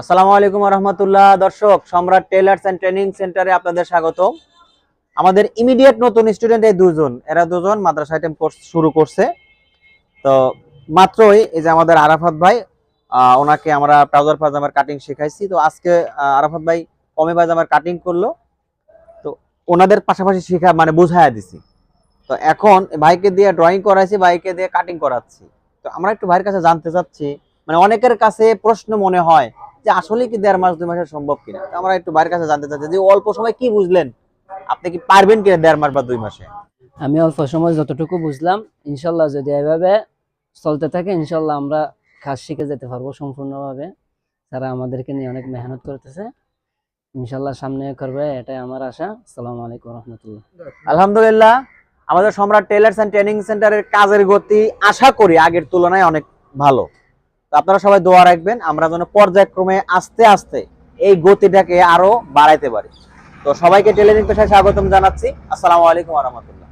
আসসালামু আলাইকুম রহমতুল্লাহ দর্শক, সম্রাট টেলার্স ট্রেনিং সেন্টারে আপনাদের স্বাগত আমাদের ইমিডিয়েট নতুন স্টুডেন্ট এই দুজন। এরা দুজন মাদ্রাসা আইটেম কোর্স শুরু করছে। তো মাত্রই এই যে আমাদের আরাফাত ভাই ওনাকে আমরা ট্রাউজার পাজামার কাটিং শেখাইছি। তো আজকে আরাফাত ভাই কমে পাজামার কাটিং করল। তো ওনাদের পাশাপাশি শেখা মানে বুঝাইয়া দিছি। তো এখন ভাইকে দিয়ে ড্রয়িং করাইছি ভাইকে দিয়ে কাটিং করাচ্ছি। তো আমরা একটু ভাইয়ের কাছে জানতে চাচ্ছি মানে অনেকের কাছে প্রশ্ন মনে হয় যে আসলে কি দেড় মাস দুই মাসে সম্ভব কিনা? আমরা একটু ভাইয়ের কাছে জানতে চাচ্ছি যে অল্প সময় কি বুঝলেন? আপনি কি পারবেন কিনা দেড় মাস বা দুই মাসে? আমি অল্প সময় যতটুকু বুঝলাম ইনশাল্লাহ যদি এভাবে চলতে থাকে ইনশাল্লাহ আমরা কাজ শিখে যেতে পারব সম্পূর্ণভাবে। তারা আমাদেরকে নিয়ে অনেক মেহনত করতেছে। ইনশাল্লাহ সামনে করবে এটাই আমার আশা। আসসালামু আলাইকুম রহমতুল্লাহ। আলহামদুলিল্লাহ। আমাদের সম্রাট টেলার্স অ্যান্ড ট্রেনিং সেন্টারের কাজের গতি আশা করি আগের তুলনায় অনেক ভালো। তো আপনারা সবাই দোয়া রাখবেন, আমরা যেন পর্যায়ক্রমে আস্তে আস্তে এই গতিটাকে আরও বাড়াইতে পারি। তো সবাইকে টেলিভিশন পেশায় স্বাগতম জানাচ্ছি। আসসালামু আলাইকুম রহমতুল্লাহ।